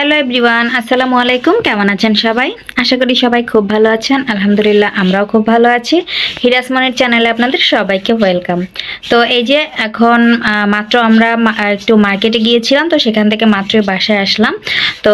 Hello everyone আসসালামু আলাইকুম কেমন আছেন সবাই? আশা করি সবাই খুব ভালো আছেন। আলহামদুলিল্লাহ, আমরাও খুব ভালো আছি। হিরাসমনের চ্যানেলে আপনাদের সবাইকে ওয়েলকাম তো এই যে এখন মাত্র আমরা একটু মার্কেটে গিয়েছিলাম, তো সেখান থেকে মাত্রই বাসায় আসলাম। তো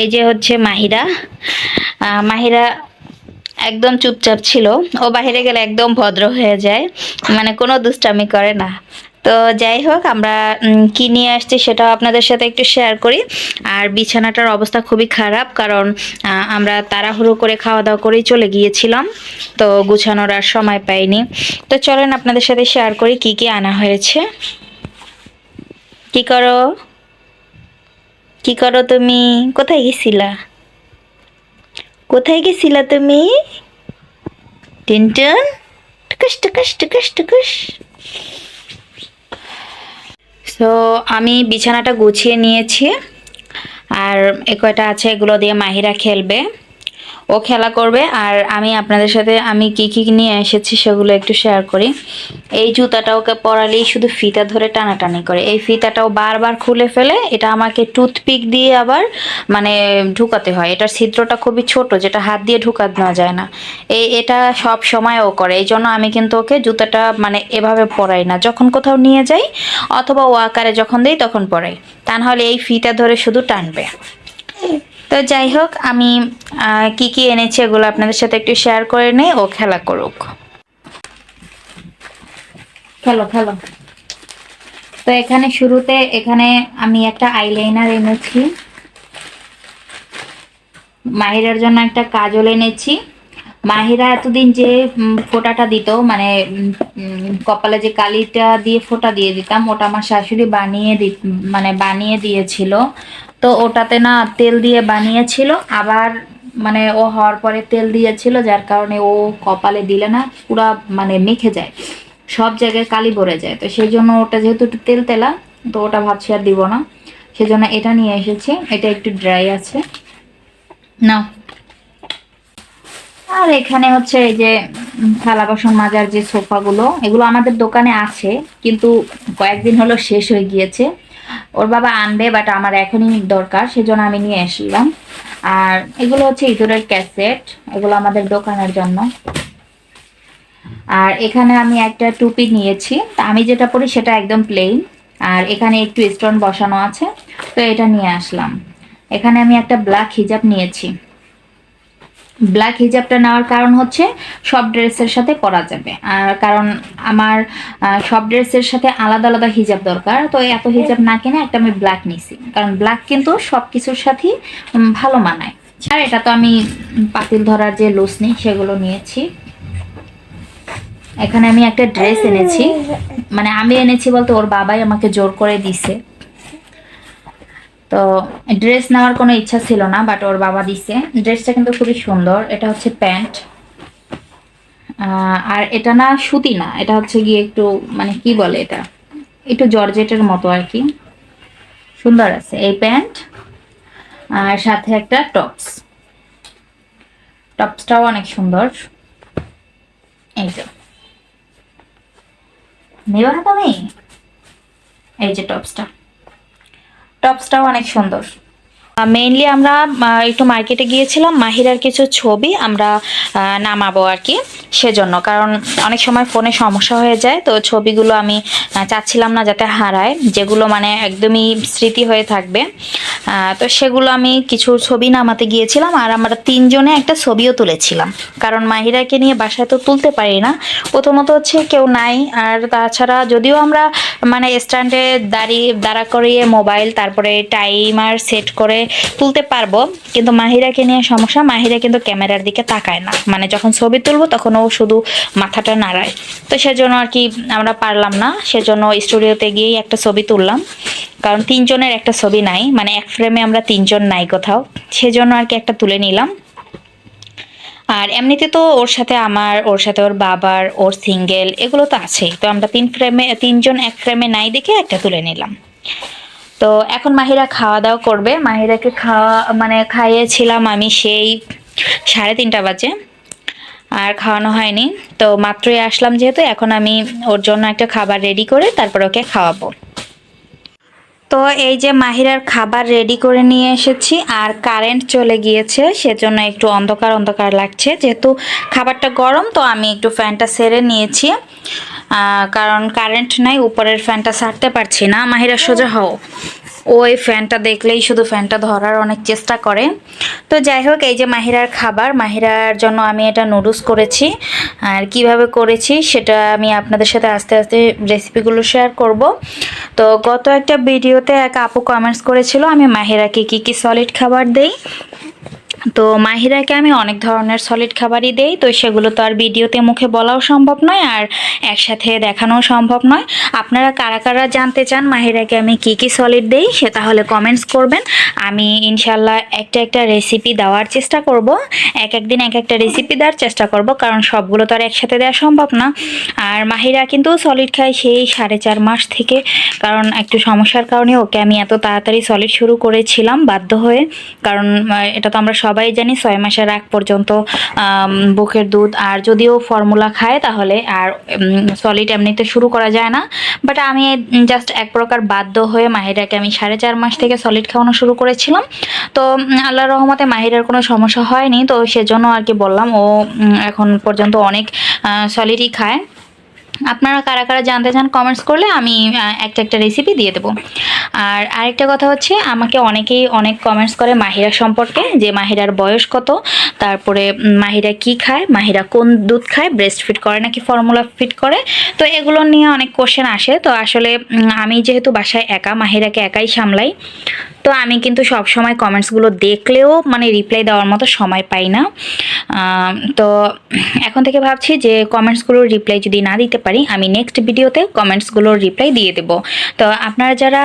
এই যে হচ্ছে মাহিরা। মাহিরা একদম চুপচাপ ছিল। ও বাইরে গেলে একদম ভদ্র হয়ে যায়। মানে কোনো দুষ্টামি করে না। তো যাই হোক, আমরা কি নিয়ে আসছি সেটাও আপনাদের সাথে একটু শেয়ার করি। আর বিছানাটার অবস্থা খুবই খারাপ, কারণ আমরা তাড়াহুড়ো করে খাওয়া দাওয়া করেই চলে গিয়েছিলাম, তো গুছানোর আর সময় পাইনি। তো চলেন আপনাদের সাথে শেয়ার করি কি কি আনা হয়েছে। কি করো? কি করো তুমি? কোথায় গেছিলা? কোথায় গেছিলা তুমি? টিনটন? টুকুস টুকুস টুকুস টুকুস। সো আমি বিছানাটা গুছিয়ে নিয়েছি। আর এ কয়টা আছে এগুলো দিয়ে মাহিরা খেলবে। ও খেলা করবে আর আমি আপনাদের সাথে আমি কি কি নিয়ে এসেছি সেগুলো একটু শেয়ার করি। এই জুতাটা ওকে পরালেই শুধু ফিতা ধরে টানাটানি করে। এই ফিতাটাও বারবার খুলে ফেলে, এটা আমাকে টুথপিক দিয়ে আবার মানে ঢুকাতে হয়। এটার ছিদ্রটা খুবই ছোট, যেটা হাত দিয়ে ঢুকানো যায় না। এই, এটা সব সময় ও করে। এই জন্য আমি কিন্তু ওকে জুতাটা মানে এভাবে পরাই না। যখন কোথাও নিয়ে যাই অথবা ও আকারে যখন দেই তখন পরাই। তা নাহলে এই ফিতা ধরে শুধু টানবে। তো যাই হোক, আমি কি কি এনেছি এগুলো আপনাদের সাথে একটু শেয়ার করে নেই, ও খেলা করুক। খেলো খেলো। তো এখানে শুরুতে, এখানে আমি একটা আইলাইনার এনেছি। মাহিরার জন্য একটা কাজল এনেছি। মাহিরা এতদিন যে ফোঁটাটা দিত মানে কপালে যে কালিটা দিয়ে ফোঁটা দিয়ে দিতাম, ওটা আমার শাশুড়ি বানিয়ে দি মানে বানিয়ে দিয়েছিল। তো ওটাতে না তেল দিয়ে বানিয়েছিল, আবার মানে ও হওয়ার পরে তেল দিয়েছিল, যার কারণে ও কপালে দিলে না পুরা মানে মেখে যায়, সব জায়গায় কালি ভরে যায়। তো সেই জন্য ওটা যেহেতু একটু তেল তেলা, তো ওটা ভাবছি আর দিব না। সেজন্য এটা নিয়ে এসেছি, এটা একটু ড্রাই আছে। নাও। আর এখানে হচ্ছে এই যে থালা বাসন মাজার যে সোফাগুলো, এগুলো আমাদের দোকানে আছে, কিন্তু কয়েকদিন হলো শেষ হয়ে গিয়েছে। ওর বাবা আনবে বাট আমার এখনই দরকার, সেজন্য আমি নিয়ে আসলাম। আর এগুলো হচ্ছে ইঁদুরের ক্যাসেট, এগুলো আমাদের দোকানের জন্য। আর এখানে আমি একটা টুপি নিয়েছি আমি যেটা পরি সেটা একদম প্লেন আর এখানে একটু স্টোন বসানো আছে, তো এটা নিয়ে আসলাম। এখানে আমি একটা ব্ল্যাক হিজাব নিয়েছি। ব্ল্যাক হিজাবটা নেওয়ার কারণ হচ্ছে সব ড্রেসের সাথে পরা যাবে। আর কারণ আমার সব ড্রেসের সাথে আলাদা আলাদা হিজাব দরকার, তো এত হিজাব না কিনে একটা আমি ব্ল্যাক নিছি। কারণ ব্ল্যাক কিন্তু সব কিছুর সাথেই ভালো মানায়। আর এটা তো আমি পাতিল ধরার যে লুজ নিই, সেগুলো নিয়েছি। এখানে আমি একটা ড্রেস এনেছি। মানে আমি এনেছি বলতে ওর বাবাই আমাকে জোর করে দিছে। তো ড্রেস নেওয়ার কোনো ইচ্ছা ছিল না বাট ওর বাবা দিছে। ড্রেসটা কিন্তু খুবই সুন্দর, এটা হচ্ছে প্যান্ট। আর এটা না সুতি না, এটা হচ্ছে গিয়ে একটু মানে কি বলে এটা? একটু জর্জেটের মতো আর কি। সুন্দর আছে, এই প্যান্ট। আর সাথে একটা টপস। টপসটাও অনেক সুন্দর। এই যে। নেবা না তুমি? এই যে টপসটা। টপসটাও অনেক সুন্দর। মেইনলি আমরা একটু মার্কেটে গিয়েছিলাম, মাহিরার কিছু ছবি আমরা নামাবো আর কি সেজন্য। কারণ অনেক সময় ফোনে সমস্যা হয়ে যায়, তো ছবিগুলো আমি চাচ্ছিলাম না যাতে হারায়, যেগুলো মানে একদমই স্মৃতি হয়ে থাকবে। তো সেগুলো আমি কিছু ছবি নামাতে গিয়েছিলাম, আর আমরা তিনজনে একটা ছবিও তুলেছিলাম। কারণ মাহিরাকে নিয়ে বাসায় তো তুলতে পারি না। প্রথমত হচ্ছে কেউ নাই, আর তাছাড়া যদিও আমরা মানে স্ট্যান্ডে দাঁড়িয়ে, দাঁড়া করিয়ে মোবাইল তারপরে টাইমার সেট করে তুলতে পারব, কিন্তু মাহিরাকে নিয়ে সমস্যা, মাহিরা কিন্তু ক্যামেরার দিকে তাকায় না। মানে যখন ছবি তুলবো, তখন ও শুধু মাথাটা নাড়ায়। তো সেজন্য আর কি আমরা পারলাম না, সেজন্য স্টুডিওতে গিয়েই একটা ছবি তুললাম। কারণ তিনজনের একটা ছবি নাই মানে এক ফ্রেমে আমরা তিনজন নাই কোথাও। সেজন্য আর কি একটা তুলে নিলাম। আর এমনিতে তো ওর সাথে আমার, ওর সাথে ওর বাবার, ওর সিঙ্গেল, এগুলো তো আছেই। তো আমরা তিন ফ্রেমে, তিনজন এক ফ্রেমে নাই দেখে একটা তুলে নিলাম। তো এখন মাহিরা খাওয়া দাওয়া করবে। মাহিরাকে খাওয়া মানে খাইয়েছিলাম আমি সেই সাড়ে তিনটা বাজে, আর খাওয়ানো হয়নি। তো মাত্রই আসলাম যেহেতু, এখন আমি ওর জন্য একটা খাবার রেডি করে তারপর ওকে খাওয়াবো। তো এই যে মাহিরার খাবার রেডি করে নিয়ে এসেছি, আর কারেন্ট চলে গিয়েছে, সেজন্য একটু অন্ধকার অন্ধকার লাগছে। যেহেতু খাবারটা গরম, তো আমি একটু ফ্যানটা সেরে নিয়েছি। কারণ কারেন্ট নাই, উপরের ফ্যানটা ছাড়তে পারছি না। মাহিরা, সোজা হও। ওই ফ্যানটা দেখলেই শুধু ফ্যানটা ধরার অনেক চেষ্টা করে। তো যাই হোক, এই যে মাহিরার খাবার, মাহিরার জন্য আমি এটা নুডলস করেছি। আর কীভাবে করেছি সেটা আমি আপনাদের সাথে আস্তে আস্তে রেসিপিগুলো শেয়ার করব। তো গত একটা ভিডিওতে এক আপু কমেন্টস করেছিল, আমি মাহিরাকে কি কি সলিড খাবার দেই? তো মাহিরাকে আমি অনেক ধরনের সলিড খাবারই দেই, তো সেগুলো তো আর ভিডিওতে মুখে বলাও সম্ভব নয় আর একসাথে দেখানোও সম্ভব নয়। আপনারা কারা কারা জানতে চান মাহিরাকে আমি কি কি সলিড দেই সে তাহলে কমেন্টস করবেন। আমি ইনশাল্লাহ একটা একটা রেসিপি দেওয়ার চেষ্টা করব, এক একদিন এক একটা রেসিপি দেওয়ার চেষ্টা করব, কারণ সবগুলো তো আর একসাথে দেওয়া সম্ভব না। আর মাহিরা কিন্তু সলিড খায় সেই সাড়ে চার মাস থেকে, কারণ একটু সমস্যার কারণে ওকে আমি এত তাড়াতাড়ি সলিড শুরু করেছিলাম বাধ্য হয়ে, কারণ এটা তো আমরা সবাই জানি ছয় মাসের আগ পর্যন্ত বুকের দুধ আর যদিও ফর্মুলা খায় তাহলে আর সলিড এমনিতে শুরু করা যায় না বাট আমি জাস্ট এক প্রকার বাধ্য হয়ে মাহিরাকে আমি সাড়ে চার মাস থেকে সলিড খাওয়ানো শুরু করেছিলাম। তো উম, আল্লাহর রহমতে মাহিরার কোনো সমস্যা হয়নি তো সেজন্য আর কি বললাম ও এখন পর্যন্ত অনেক সলিডই খায়। আপনারা কারা কারা জানতে চান কমেন্টস করলে আমি একটা একটা রেসিপি দিয়ে দেবো। আর আরেকটা কথা হচ্ছে, আমাকে অনেকেই অনেক কমেন্টস করে মাহিরা সম্পর্কে, যে মাহিরার বয়স কত, তারপরে মাহিরা কি খায়, মাহিরা কোন দুধ খায় ব্রেস্ট ফিট করে নাকি ফর্মুলা ফিট করে, তো এগুলো নিয়ে অনেক কোশ্চেন আসে। তো আসলে আমি যেহেতু বাসায় একা, মাহিরাকে একাই সামলাই তো আমি কিন্তু সব সময় কমেন্টসগুলো দেখলেও মানে রিপ্লাই দেওয়ার মতো সময় পাই না। তো এখন থেকে ভাবছি যে কমেন্টসগুলোর রিপ্লাই যদি না দিতে পারি, আমি নেক্সট ভিডিওতে কমেন্টসগুলোর রিপ্লাই দিয়ে দেবো। তো আপনারা যারা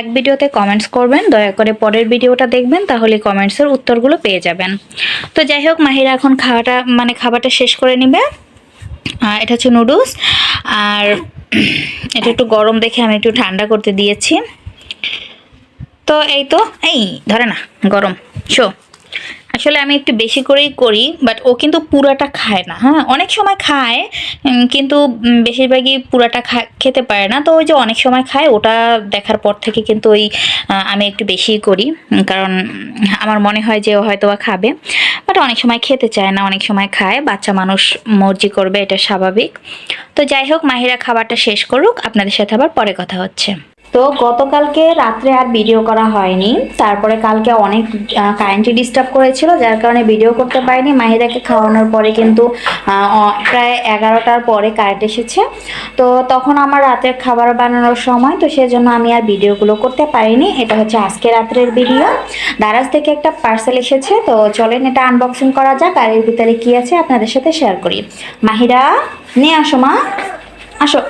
এক ভিডিওতে কমেন্টস করবেন, দয়া করে পরের ভিডিওটা দেখবেন, তাহলে কমেন্টসের উত্তরগুলো পেয়ে যাবেন। তো যাই হোক, মাহিরা এখন খাওয়াটা মানে খাবারটা শেষ করে নেবে। এটা হচ্ছে নুডলস আর এটা একটু গরম দেখে আমি একটু ঠান্ডা করতে দিয়েছি। তো এই তো, এই ধরে না, গরম। শো। আসলে আমি একটু বেশি করেই করি বাট ও কিন্তু পুরাটা খায় না। হ্যাঁ অনেক সময় খায় কিন্তু বেশিরভাগই পুরাটা খেতে পারে না। তো ওই যে অনেক সময় খায়, ওটা দেখার পর থেকে কিন্তু ওই আমি একটু বেশিই করি কারণ, আমার মনে হয় যে ও হয়তো বা খাবে। বাট অনেক সময় খেতে চায় না, অনেক সময় খায়। বাচ্চা মানুষ মর্জি করবে, এটা স্বাভাবিক। তো যাই হোক, মাহিরা খাবারটা শেষ করুক। আপনাদের সাথে আবার পরে কথা হচ্ছে। তো গতকালকে রাত্রে আর ভিডিও করা হয়নি। তারপরে কালকে অনেক কারেন্টই ডিস্টার্ব করেছিল, যার কারণে ভিডিও করতে পারিনি। মাহিদাকে খাওয়ানোর পরে কিন্তু প্রায় এগারোটার পরে কারেন্ট এসেছে। তো তখন আমার রাতের খাবার বানানোর সময়, তো সেজন্য আমি আর ভিডিওগুলো করতে পারিনি। এটা হচ্ছে আজকে রাত্রের ভিডিও দারাজ থেকে একটা পার্সেল এসেছে, তো চলেন এটা আনবক্সিং করা যাক, আর এর ভিতরে কী আছে আপনাদের সাথে শেয়ার করি। মাহিরা নিয়ে আসো মা। আসো।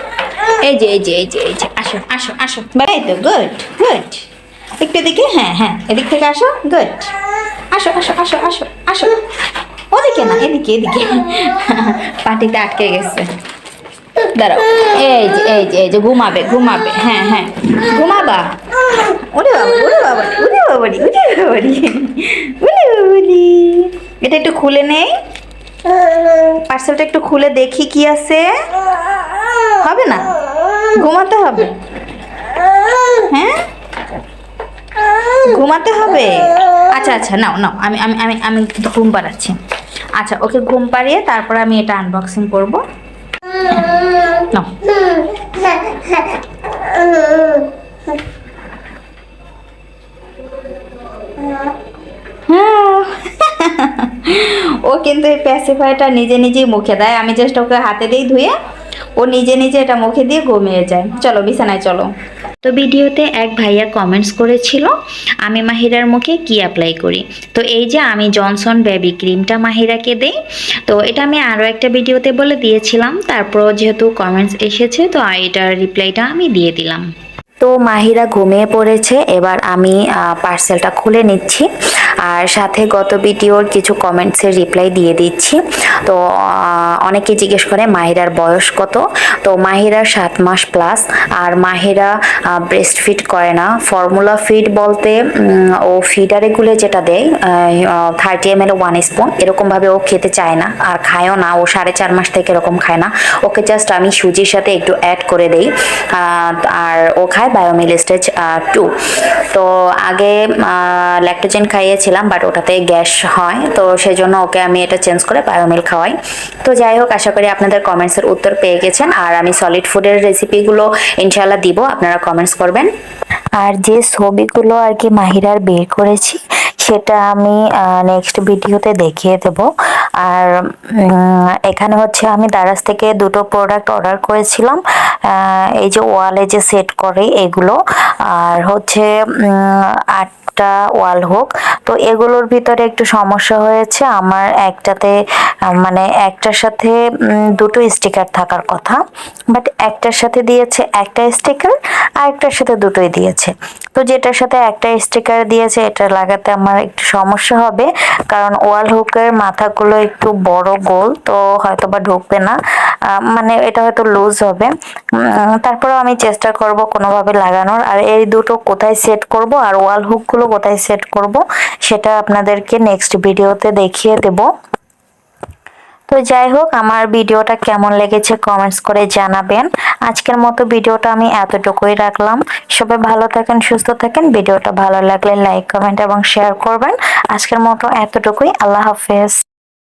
এই যে এই যে এই যে এই যে, আসো আসো আসো। এই তো গুড গুড একটু এদিকে হ্যাঁ হ্যাঁ এদিক থেকে আসো গুড আসো আসো আসো আসো আসো। ওদিকে না, এদিকে এদিকে। পাটিতে আটকে গেছে। দাঁড়াও। এই যে এই যে এই যে, ঘুমাবে ঘুমাবে। হ্যাঁ হ্যাঁ। ঘুমাবা। ওরে বাবা ওরে বাবা ওরে বাবারি ওরে বাবারি। ওরে বাবারি এটা একটু খুলে নেই। পার্সেলটা একটু খুলে দেখি কি আছে। হবে না? ঘুমাতে হবে? হ্যাঁ? ঘুমাতে হবে? আচ্ছা আচ্ছা নাও নাও, আমি আমি আমি আমি ঘুম পাড়াচ্ছি। আচ্ছা ওকে ঘুম পাড়িয়ে তারপর আমি এটা আনবক্সিং করব। নাও। ও কিন্তু এই প্যাসিফাইটা নিজে নিজেই মুখে দেয়। আমি জাস্ট ওকে হাতে দিই ধুয়ে। ও নিজে নিজে এটা মুখে দিয়ে ঘুমিয়ে যায়। চলো, বিছানায় চলো। তো ভিডিওতে এক ভাইয়া কমেন্টস করেছিল, আমি মাহিরার মুখে কি অ্যাপ্লাই করি? তো এই যে আমি জনসন বেবি ক্রিমটা মাহিরাকে দেই, তো এটা আমি আরও একটা ভিডিওতে বলে দিয়েছিলাম। তারপর যেহেতু কমেন্টস এসেছে, তো এটার রিপ্লাইটা আমি দিয়ে দিলাম। তো মাহিরা ঘুমিয়ে পড়েছে। এবার আমি পার্সেলটা খুলে নিচ্ছি। আর সাথে গত ভিডিওর কিছু কমেন্টসের রিপ্লাই দিয়ে দিচ্ছি। তো অনেকে জিজ্ঞেস করে মাহিরার বয়স কত? তো মাহিরা সাত মাস প্লাস আর মাহিরা ব্রেস্ট ফিট করে না। ফর্মুলা ফিড বলতে ও ফিডারে গুলে যেটা দেয় thirty M L one spoon এরকমভাবে ও খেতে চায় না। আর খায়ও না। ও সাড়ে চার মাস থেকে এরকম খায় না। ওকে জাস্ট আমি সুজির সাথে একটু অ্যাড করে দেই। আর ও খায় বায়োমিল স্টেজ টু তো আগে ল্যাক্টোজেন খাইয়েছিলাম বাট ওটাতে গ্যাস হয়, তো সেই জন্য ওকে আমি এটা চেঞ্জ করে বায়োমিল খাওয়াই। তো যাই হোক, আশা করি আপনাদের কমেন্টসের উত্তর পেয়ে গেছেন, আর আমি সলিড ফুডের রেসিপিগুলো ইনশাল্লাহ দিব, আপনারা কমেন্টস করবেন। আর যে ছবিগুলো আর কি মাহিরার বের করেছি সেটা আমি নেক্সট ভিডিওতে দেখিয়ে দেব। আর এখানে হচ্ছে আমি দারাজ থেকে দুটো প্রোডাক্ট অর্ডার করেছিলাম। এই যে ওয়ালে যে সেট করে এগুলো। আর হচ্ছে আটটা ওয়াল হোক। তো এগুলোর ভিতরে একটু সমস্যা হয়েছে। আমার একটাতে মানে একটার সাথে দুটো স্টিকার থাকার কথা। বাট একটার সাথে দিয়েছে একটা স্টিকার আর একটার সাথে দুটোই দিয়েছে। তো যেটার সাথে একটা স্টিকার দিয়েছে, এটা লাগাতে আমার একটু সমস্যা হবে। কারণ ওয়াল হুকের মাথাগুলো একটু বড় গোল, তো হয়তো বা ঢুকবে না। মানে এটা হয়তো লুজ হবে। তারপরেও আমি চেষ্টা করব কোনোভাবে লাগানোর। আর এই দুটো কোথায় সেট করব আর ওয়াল হুকগুলো কোথায় সেট করব, সেটা আপনাদেরকে নেক্সট ভিডিওতে দেখিয়ে দেবো। তো যাই হোক, আমার ভিডিওটা কেমন লেগেছে কমেন্টস করে জানাবেন। আজকের মতো ভিডিওটা আমি এতটুকুই রাখলাম। সবাই ভালো থাকেন, সুস্থ থাকেন। ভিডিওটা ভালো লাগলে লাইক কমেন্ট এবং শেয়ার করবেন। আজকের মতো এতটুকুই। আল্লাহ হাফেজ।